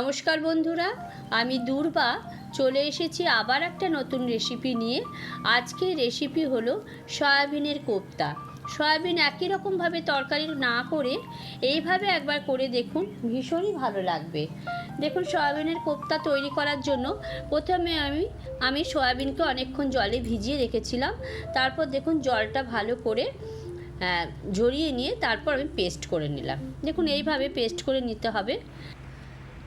নমস্কার বন্ধুরা, আমি দূর্বা। চলে এসেছি আবার একটা নতুন রেসিপি নিয়ে। আজকের রেসিপি হলো সয়াবিনের কোপ্তা। সয়াবিন একই রকমভাবে তরকারি না করে এইভাবে একবার করে দেখুন, ভীষণই ভালো লাগবে। দেখুন, সয়াবিনের কোপ্তা তৈরি করার জন্য প্রথমে আমি আমি সয়াবিনকে অনেকক্ষণ জলে ভিজিয়ে রেখেছিলাম। তারপর দেখুন, জলটা ভালো করে ঝরিয়ে নিয়ে তারপর আমি পেস্ট করে নিলাম। দেখুন, এইভাবে পেস্ট করে নিতে হবে।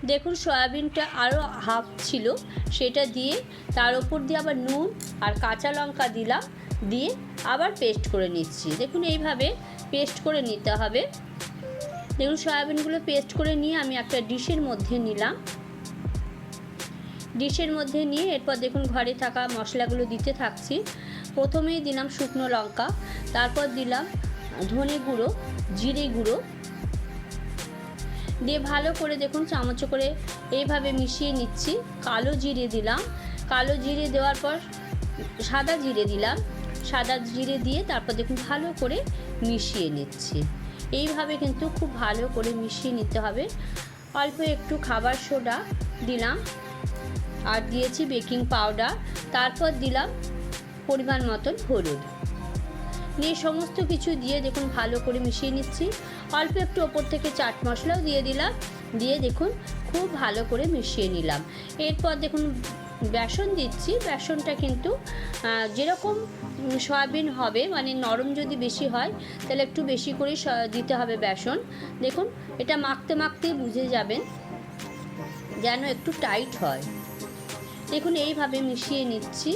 দেখুন, সয়াবিনটা আরও হাফ ছিল। সেটা দিয়ে তার ওপর দিয়ে আবার নুন আর কাঁচা লঙ্কা দিলাম, দিয়ে আবার পেস্ট করে নিচ্ছি। দেখুন, এইভাবে পেস্ট করে নিতে হবে। দেখুন, সয়াবিনগুলো পেস্ট করে নিয়ে আমি একটা ডিশের মধ্যে নিলাম। ডিশের মধ্যে নিয়ে এরপর দেখুন, ঘরে থাকা মশলাগুলো দিতে থাকছি। প্রথমেই দিলাম শুকনো লঙ্কা, তারপর দিলাম ধনে গুঁড়ো, জিরে গুঁড়ো দিয়ে ভালো করে দেখুন চামচ করে এইভাবে মিশিয়ে নিচ্ছি। কালো জিরে দিলাম। কালো জিরে দেওয়ার পর সাদা জিরে দিলাম। সাদা জিরে দিয়ে তারপর দেখুন ভালো করে মিশিয়ে নিচ্ছি। এইভাবে কিন্তু খুব ভালো করে মিশিয়ে নিতে হবে। অল্প একটু খাবার সোডা দিলাম। আর দিয়েছি বেকিং পাউডার। তারপর দিলাম পরিমাণ মতন হলুদ। নিয়ে সমস্ত কিছু দিয়ে দেখুন ভালো করে মিশিয়ে নিচ্ছি। অল্প একটু ওপর থেকে চাট মশলাও দিয়ে দিলাম। দিয়ে দেখুন, খুব ভালো করে মিশিয়ে নিলাম। এরপর দেখুন, বেসন দিচ্ছি। বেসনটা কিন্তু যেরকম সয়াবিন হবে মানে নরম যদি বেশি হয়, তাহলে একটু বেশি করে দিতে হবে বেসন। দেখুন, এটা মাখতে মাখতেই বুঝে যাবেন যেন একটু টাইট হয়। দেখুন, এইভাবে মিশিয়ে নিচ্ছি।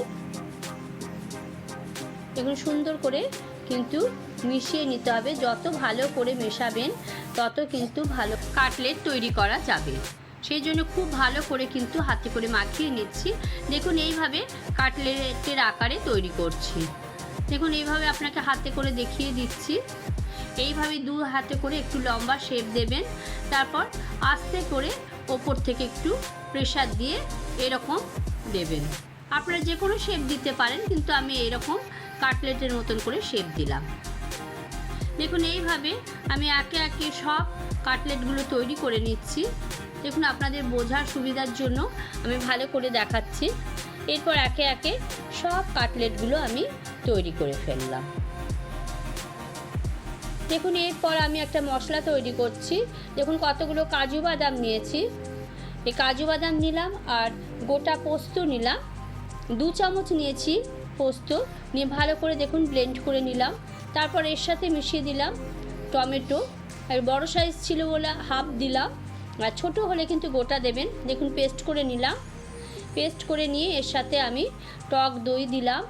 দেখুন, সুন্দর করে কিন্তু মিশিয়ে নিতে হবে। যত ভালো করে মেশাবেন, তত কিন্তু ভালো কাটলেট তৈরি করা যাবে। সেই জন্য খুব ভালো করে কিন্তু হাতে করে মাখিয়ে নিচ্ছি। দেখুন, এইভাবে কাটলেটের আকারে তৈরি করছি। দেখুন, এইভাবে আপনাকে হাতে করে দেখিয়ে দিচ্ছি। এইভাবে দু হাতে করে একটু লম্বা শেপ দেবেন। তারপর আস্তে করে ওপর থেকে একটু প্রেশার দিয়ে এরকম দেবেন। আপনারা যে কোনো শেপ দিতে পারেন, কিন্তু আমি এরকম কাটলেটের মতন করে শেপ দিলাম। দেখুন, এইভাবে আমি একে একে সব কাটলেটগুলো তৈরি করে নিচ্ছি। দেখুন, আপনাদের বোঝার সুবিধার জন্য আমি ভালো করে দেখাচ্ছি। এরপর একে একে সব কাটলেটগুলো আমি তৈরি করে ফেললাম। দেখুন, এরপর আমি একটা মশলা তৈরি করছি। দেখুন, কতগুলো কাজু বাদাম নিয়েছি। এই কাজু বাদাম নিলাম আর গোটা পোস্ত নিলাম। দু চামচ নিয়েছি পোস্ত নিয়ে ভালো করে দেখুন ব্লেন্ড করে নিলাম। তারপর এর সাথে মিশিয়ে দিলাম টমেটো। আর বড় সাইজ ছিল বলে হাফ দিলাম। আর ছোটো হলে কিন্তু গোটা দেবেন। দেখুন পেস্ট করে নিলাম। পেস্ট করে নিয়ে এর সাথে আমি টক দই দিলাম।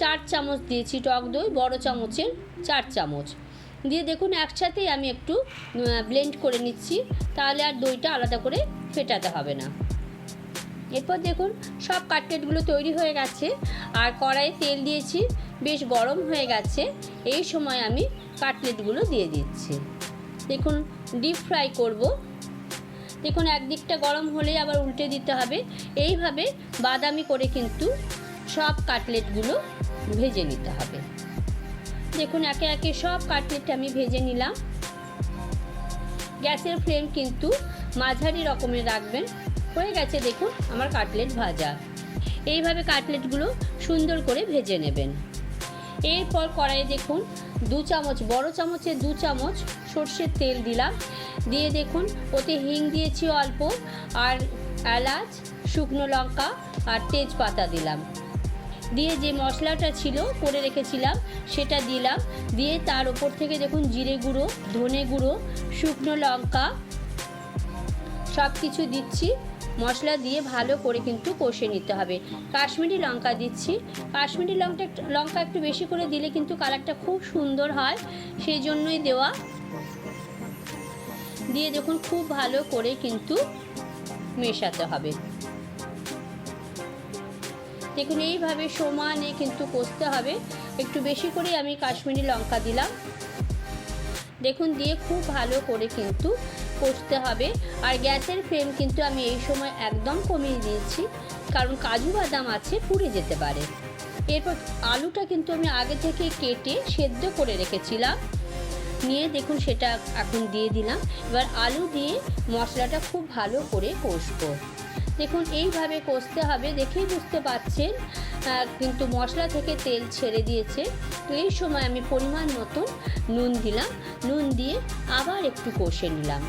চার চামচ দিয়েছি টক দই, বড় চামচের চার চামচ। দিয়ে দেখুন একসাথেই আমি একটু ব্লেন্ড করে নিচ্ছি। তাহলে আর দইটা আলাদা করে ফেটাতে হবে না। এরপর দেখুন, সব কাটলেটগুলো তৈরি হয়ে গেছে। আর কড়াইয়ে তেল দিয়েছি, বেশ গরম হয়ে গেছে। এই সময় আমি কাটলেটগুলো দিয়ে দিচ্ছি। দেখুন ডিপ ফ্রাই করব। দেখুন, একদিকটা গরম হলে আবার উল্টে দিতে হবে। এইভাবে বাদামি করে কিন্তু সব কাটলেটগুলো ভেজে নিতে হবে। দেখুন, একে একে সব কাটলেট আমি ভেজে নিলাম। গ্যাসের ফ্লেম কিন্তু মাঝারি রকমের রাখবেন। হয়ে গেছে দেখুন আমার কাটলেট ভাজা। এইভাবে কাটলেটগুলো সুন্দর করে ভেজে নেবেন। এরপর কড়াইয়ে দেখুন দু চামচ, বড় চামচে দু চামচ সর্ষের তেল দিলাম। দিয়ে দেখুন ওতে হিং দিয়েছি অল্প আর এলাচ, শুকনো লঙ্কা আর তেজপাতা দিলাম। দিয়ে যে মশলাটা ছিল করে রেখেছিলাম সেটা দিলাম। দিয়ে তার ওপর থেকে দেখুন জিরে গুঁড়ো, ধনে গুঁড়ো, শুকনো লঙ্কা সব কিছু দিচ্ছি। মশলা দিয়ে ভালো করে কিন্তু কষে নিতে হবে। কাশ্মীরি লঙ্কা দিচ্ছি। কাশ্মীরি লঙ্কা লঙ্কা একটু বেশি করে দিলে কিন্তু কালারটা খুব সুন্দর হয়। সেই জন্যই দেওয়া। দিয়ে দেখুন খুব ভালো করে কিন্তু মেশাতে হবে। দেখুন এইভাবে সমানে কিন্তু কষতে হবে। একটু বেশি করে আমি কাশ্মীরি লঙ্কা দিলাম। দেখুন দিয়ে খুব ভালো করে কিন্তু কষতে হবে। আর গ্যাসের ফ্লেম কিন্তু আমি এই সময় একদম কমিয়ে দিয়েছি। কারণ কাজু বাদাম আছে, পুড়ে যেতে পারে। এরপর আলুটা কিন্তু আমি আগে থেকে কেটে সেদ্ধ করে রেখেছিলাম। নিয়ে দেখুন সেটা এখন দিয়ে দিলাম। এবার আলু দিয়ে মশলাটা খুব ভালো করে কষবো। দেখুন, এইভাবে কষতে হবে দেখেই বুঝতে পারছেন কিন্তু মশলা থেকে তেল ছেড়ে দিয়েছে। তো এই সময় আমি পরিমাণ মতন নুন দিলাম। নুন দিয়ে আবার একটু কষে নিলাম।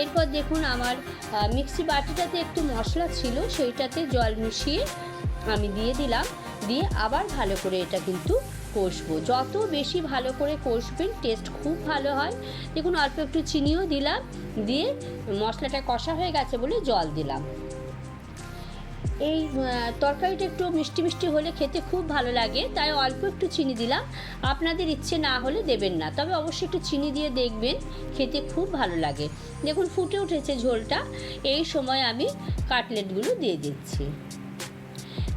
এরপর দেখুন, আমার মিক্সি বাটিটাতে একটু মশলা ছিল, সেইটাতে জল মিশিয়ে আমি দিয়ে দিলাম। দিয়ে আবার ভালো করে এটা কিন্তু কষবো। যত বেশি ভালো করে কষবেন, টেস্ট খুব ভালো হয়। দেখুন, অল্প একটু চিনিও দিলাম। দিয়ে মশলাটা কষা হয়ে গেছে বলে জল দিলাম। এই তরকারিটা একটু মিষ্টি মিষ্টি হলে খেতে খুব ভালো লাগে, তাই অল্প একটু চিনি দিলাম। আপনাদের ইচ্ছে না হলে দেবেন না, তবে অবশ্যই একটু চিনি দিয়ে দেখবেন, খেতে খুব ভালো লাগে। দেখুন, ফুটে উঠেছে ঝোলটা, এই সময় আমি কাটলেটগুলো দিয়ে দিচ্ছি।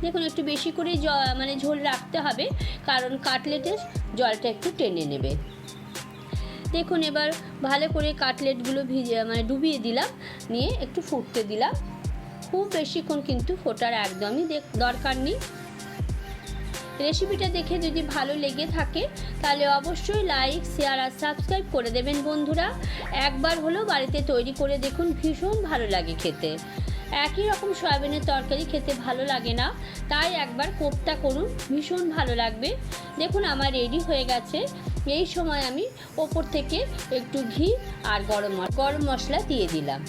দেখুন, একটু বেশি করেই জ মানে ঝোল রাখতে হবে, কারণ কাটলেটের জলটা একটু টেনে নেবে। দেখুন, এবার ভালো করে কাটলেটগুলো ভিজে মানে ডুবিয়ে দিলাম, নিয়ে একটু ফুটতে দিলাম। খুব বেশিক্ষণ কিন্তু ফোটার একদমই দরকার নেই। রেসিপিটা দেখে যদি ভালো লেগে থাকে, তাহলে অবশ্যই লাইক শেয়ার আর সাবস্ক্রাইব করে দেবেন বন্ধুরা। একবার হলেও বাড়িতে তৈরি করে দেখুন, ভীষণ ভালো লাগে খেতে। একই রকম সয়াবিনের তরকারি খেতে ভালো লাগে না, তাই একবার কোপ্তা করুন, ভীষণ ভালো লাগবে। দেখুন, আমার রেডি হয়ে গেছে। এই সময় আমি ওপর থেকে একটু ঘি আর গরম গরম মশলা দিয়ে দিলাম।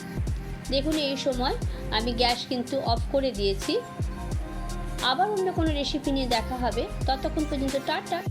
দেখুন এই সময় আমি গ্যাস কিন্তু অফ করে দিয়েছি। আবার অন্য কোনো রেসিপি নিয়ে দেখা হবে। ততক্ষণ পর্যন্ত টাটা।